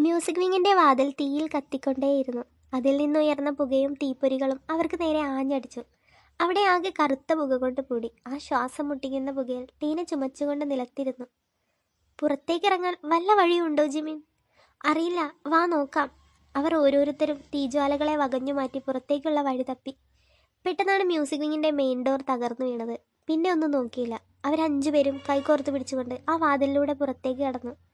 Music വിങ്ങിന്റെ വാതിൽ തീയിൽ കത്തിക്കൊണ്ടേയിരുന്നു. അതിൽ നിന്നുയർന്ന പുകയും തീപ്പൊരികളും അവർക്ക് നേരെ ആഞ്ഞടിച്ചു. അവിടെ ആകെ കറുത്ത പുക കൊണ്ട് കൂടി ആ ശ്വാസം മുട്ടിക്കുന്ന പുകയിൽ ടീന ചുമച്ചുകൊണ്ട് നിലത്തിരുന്നു. പുറത്തേക്കിറങ്ങാൻ വല്ല വഴിയുണ്ടോ ജിമിൻ? അറിയില്ല. വാ നോക്കാം. അവർ ഓരോരുത്തരും തീജ്വാലകളെ വകഞ്ഞു മാറ്റി പുറത്തേക്കുള്ള വഴി തപ്പി. പെട്ടെന്നാണ് മ്യൂസിക് വിങ്ങിന്റെ മെയിൻ ഡോർ തകർന്നു വീണത്. പിന്നെ ഒന്നും നോക്കിയില്ല. അവരഞ്ചുപേരും കൈകോർത്ത് പിടിച്ചുകൊണ്ട് ആ വാതിലിലൂടെ പുറത്തേക്ക് കടന്നു.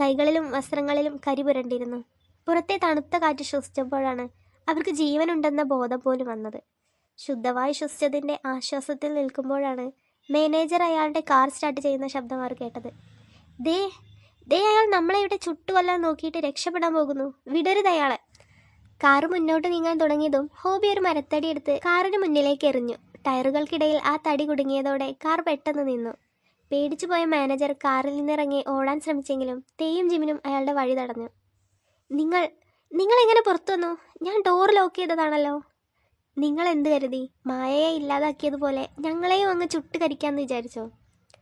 കൈകളിലും വസ്ത്രങ്ങളിലും കരിപുരണ്ടിരുന്നു. പുറത്തെ തണുത്ത കാറ്റ് ശ്വസിച്ചപ്പോഴാണ് അവർക്ക് ജീവനുണ്ടെന്ന ബോധം പോലും വന്നത്. ശുദ്ധവായു ശ്വസിച്ചതിന്റെ ആശ്വാസത്തിൽ നിൽക്കുമ്പോഴാണ് മാനേജർ അയാളുടെ കാർ സ്റ്റാർട്ട് ചെയ്യുന്ന ശബ്ദം അവർ കേട്ടത്. ദേ ദേ അയാൾ നമ്മളെ ഇവിടെ ചുട്ടുകൊല്ലാൻ നോക്കിയിട്ട് രക്ഷപ്പെടാൻ പോകുന്നു. വിടരുത് അയാളെ. കാറ് മുന്നോട്ട് നീങ്ങാൻ തുടങ്ങിയതും ഹോബി ഒരു മരത്തടി എടുത്ത് കാറിന് മുന്നിലേക്ക് എറിഞ്ഞു. ടയറുകൾക്കിടയിൽ ആ തടി കുടുങ്ങിയതോടെ കാർ പെട്ടെന്ന് നിന്നു. പേടിച്ചു പോയ മാനേജർ കാറിൽ നിന്നിറങ്ങി ഓടാൻ ശ്രമിച്ചെങ്കിലും തേയും ജിമിനും അയാളുടെ വഴി തടഞ്ഞു. നിങ്ങൾ നിങ്ങൾ എങ്ങനെ പുറത്തു വന്നു? ഞാൻ ഡോർ ലോക്ക് ചെയ്തതാണല്ലോ. നിങ്ങൾ എന്ത് കരുതി? മായയെ ഇല്ലാതാക്കിയതുപോലെ ഞങ്ങളെയും അങ്ങ് ചുട്ട് കരിക്കാമെന്ന് വിചാരിച്ചോ?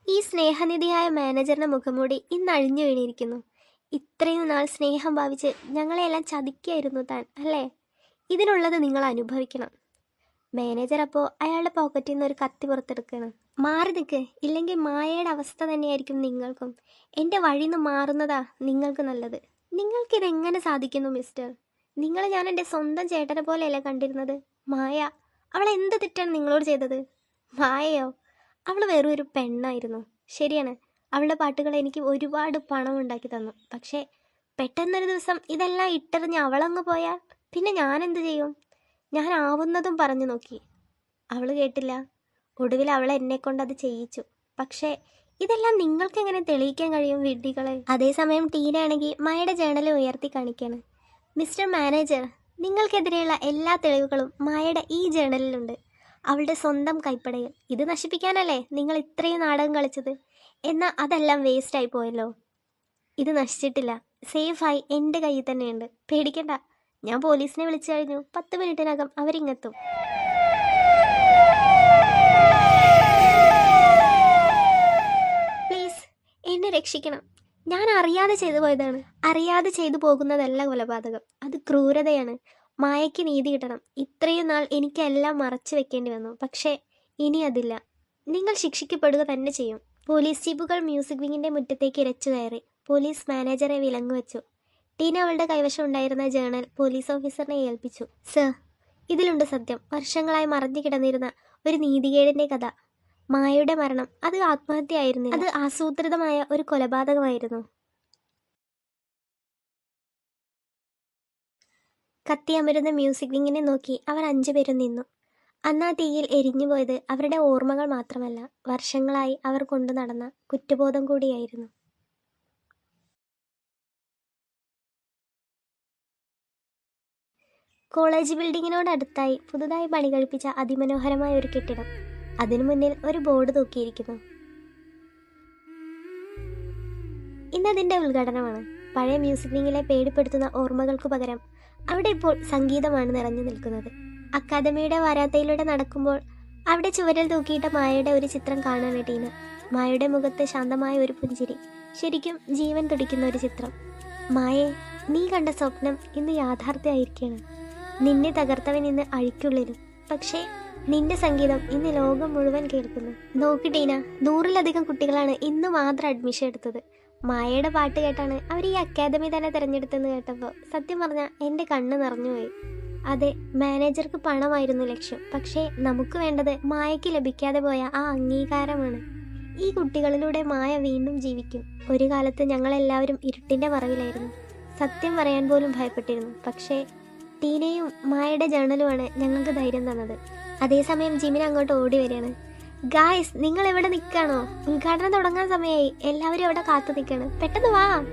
ഈ സ്നേഹനിധിയായ മാനേജറിന്റെ മുഖംമൂടി ഇന്ന് അഴിഞ്ഞു വീണിരിക്കുന്നു. ഇത്രയും നാൾ സ്നേഹം ഭാവിച്ച് ഞങ്ങളെയെല്ലാം ചതിക്കായിരുന്നു താൻ അല്ലേ? ഇതിനുള്ളത് നിങ്ങൾ അനുഭവിക്കണം. മാനേജർ അപ്പോൾ അയാളുടെ പോക്കറ്റിൽ നിന്ന് ഒരു കത്തി പുറത്തെടുക്കണം മാറി നിൽക്ക് ഇല്ലെങ്കിൽ മായയുടെ അവസ്ഥ തന്നെയായിരിക്കും നിങ്ങൾക്കും. എന്റെ വഴിയിൽ നിന്ന് മാറുന്നതാ നിങ്ങൾക്ക് നല്ലത്. നിങ്ങൾക്കിതെങ്ങനെ സാധിക്കുന്നു മിസ്റ്റർ? നിങ്ങൾ ഞാൻ എന്റെ സ്വന്തം ചേട്ടനെ പോലെയല്ലേ കണ്ടിരുന്നത്? മായ അവൾ എന്ത് തെറ്റാണ് നിങ്ങളോട് ചെയ്തത്? മായയോ? അവൾ വെറും ഒരു പെണ്ണായിരുന്നു. ശരിയാണ്. അവളുടെ പാട്ടുകൾ എനിക്ക് ഒരുപാട് പണം ഉണ്ടാക്കി തന്നു. പക്ഷേ പെട്ടെന്നൊരു ദിവസം ഇതെല്ലാം ഇട്ടെറിഞ്ഞ് അവളങ്ങ് പോയാൽ പിന്നെ ഞാൻ എന്ത് ചെയ്യും? ഞാൻ ആവുന്നതും പറഞ്ഞു നോക്കി. അവൾ കേട്ടില്ല. ഒടുവിൽ അവൾ എന്നെ അത് ചെയ്യിച്ചു. പക്ഷേ ഇതെല്ലാം നിങ്ങൾക്ക് എങ്ങനെ തെളിയിക്കാൻ കഴിയും വിഡ്ഢികളെ? അതേസമയം ടീനാണെങ്കിൽ മായയുടെ ജേണൽ ഉയർത്തി കാണിക്കാണ്. മിസ്റ്റർ മാനേജർ നിങ്ങൾക്കെതിരെയുള്ള എല്ലാ തെളിവുകളും മായയുടെ ഈ ജേണലിലുണ്ട്. അവളുടെ സ്വന്തം കൈപ്പടയിൽ. ഇത് നശിപ്പിക്കാനല്ലേ നിങ്ങൾ ഇത്രയും നാടകം കളിച്ചത്? എന്നാൽ അതെല്ലാം വേസ്റ്റായി പോയല്ലോ. ഇത് നശിച്ചിട്ടില്ല. സേഫായി എന്റെ കയ്യിൽ തന്നെയുണ്ട്. പേടിക്കണ്ട. ഞാൻ പോലീസിനെ വിളിച്ചു കഴിഞ്ഞു. പത്ത് മിനിറ്റിനകം അവരിങ്ങെത്തും പ്ലീസ് എന്നെ രക്ഷിക്കണം. ഞാൻ അറിയാതെ ചെയ്തു പോയതാണ്. അറിയാതെ ചെയ്തു പോകുന്നതല്ല കൊലപാതകം. അത് ക്രൂരതയാണ്. മായയ്ക്ക് നീതി കിട്ടണം. ഇത്രയും നാൾ എനിക്കെല്ലാം മറച്ചു വെക്കേണ്ടി വന്നു. പക്ഷേ ഇനി അതില്ല. നിങ്ങൾ ശിക്ഷിക്കപ്പെടുക തന്നെ ചെയ്യും. പോലീസ് ജീപ്പുകൾ മ്യൂസിക് വിങ്ങിന്റെ മുറ്റത്തേക്ക് ഇരച്ചു കയറി. പോലീസ് മാനേജറെ വിലങ്ങു വെച്ചു. ടീന അവളുടെ കൈവശം ഉണ്ടായിരുന്ന ജേണൽ പോലീസ് ഓഫീസറിനെ ഏൽപ്പിച്ചു. സർ ഇതിലുണ്ട് സത്യം. വർഷങ്ങളായി മറഞ്ഞു കിടന്നിരുന്ന ഒരു നീതികേടിന്റെ കഥ. മായയുടെ മരണം. അത് ആത്മഹത്യയായിരുന്നു. അത് ആസൂത്രിതമായ ഒരു കൊലപാതകമായിരുന്നു. കത്തിയമരുന്ന മ്യൂസിക് വിങ്ങിനെ നോക്കി അവർ അഞ്ചുപേരും നിന്നു. അന്ന് തീയിൽ എരിഞ്ഞുപോയത് അവരുടെ ഓർമ്മകൾ മാത്രമല്ല വർഷങ്ങളായി അവർ കൊണ്ടു നടന്ന കുറ്റബോധം കൂടിയായിരുന്നു. കോളേജ് ബിൽഡിങ്ങിനോടടുത്തായി പുതുതായി പണി കഴിപ്പിച്ച അതിമനോഹരമായ ഒരു കെട്ടിടം. അതിനു മുന്നിൽ ഒരു ബോർഡ് തൂക്കിയിരിക്കുന്നു. ഇന്നതിന്റെ ഉദ്ഘാടനമാണ്. പഴയ മ്യൂസിക് വിങ്ങിലെ പേടിപ്പെടുത്തുന്ന ഓർമ്മകൾക്ക് പകരം അവിടെ ഇപ്പോൾ സംഗീതമാണ് നിറഞ്ഞു നിൽക്കുന്നത്. അക്കാദമിയുടെ വരാത്തയിലൂടെ നടക്കുമ്പോൾ അവിടെ ചുവരിൽ തൂക്കിയിട്ട മായയുടെ ഒരു ചിത്രം കാണാണ് ടീന മായയുടെ മുഖത്ത് ശാന്തമായ ഒരു പുഞ്ചിരി. ശരിക്കും ജീവൻ തുടിക്കുന്ന ഒരു ചിത്രം. മായെ നീ കണ്ട സ്വപ്നം ഇന്ന് യാഥാർത്ഥ്യമായിരിക്കുകയാണ് നിന്നെ തകർത്തവൻ ഇന്ന് അഴിക്കുള്ളിലും. പക്ഷേ നിന്റെ സംഗീതം ഇന്ന് ലോകം മുഴുവൻ കേൾക്കുന്നു. നോക്കി ടീന നൂറിലധികം കുട്ടികളാണ് ഇന്ന് മാത്രം അഡ്മിഷൻ എടുത്തത്. മായയുടെ പാട്ട് കേട്ടാണ് അവർ ഈ അക്കാദമി തന്നെ തിരഞ്ഞെടുത്തെന്ന് കേട്ടപ്പോൾ സത്യം പറഞ്ഞാൽ എന്റെ കണ്ണ് നിറഞ്ഞുപോയി അതെ മാനേജർക്ക് പണമായിരുന്നു ലക്ഷ്യം. പക്ഷേ നമുക്ക് വേണ്ടത് മായയ്ക്ക് ലഭിക്കാതെ പോയ ആ അംഗീകാരമാണ്. ഈ കുട്ടികളിലൂടെ മായ വീണ്ടും ജീവിക്കും. ഒരു കാലത്ത് ഞങ്ങളെല്ലാവരും ഇരുട്ടിന്റെ മറവിലായിരുന്നു. സത്യം പറയാൻ പോലും ഭയപ്പെട്ടിരുന്നു. പക്ഷേ ടീനയും മായയുടെ ജേണലുമാണ് ഞങ്ങൾക്ക് ധൈര്യം തന്നത്. അതേസമയം ജിമിൻ അങ്ങോട്ട് ഓടി വരികയാണ്. ഗായ്സ് നിങ്ങൾ എവിടെ നിൽക്കാണോ ഉദ്ഘാടനം തുടങ്ങാൻ സമയമായി. എല്ലാവരും അവിടെ കാത്തു നിൽക്കണം പെട്ടെന്ന് വാ.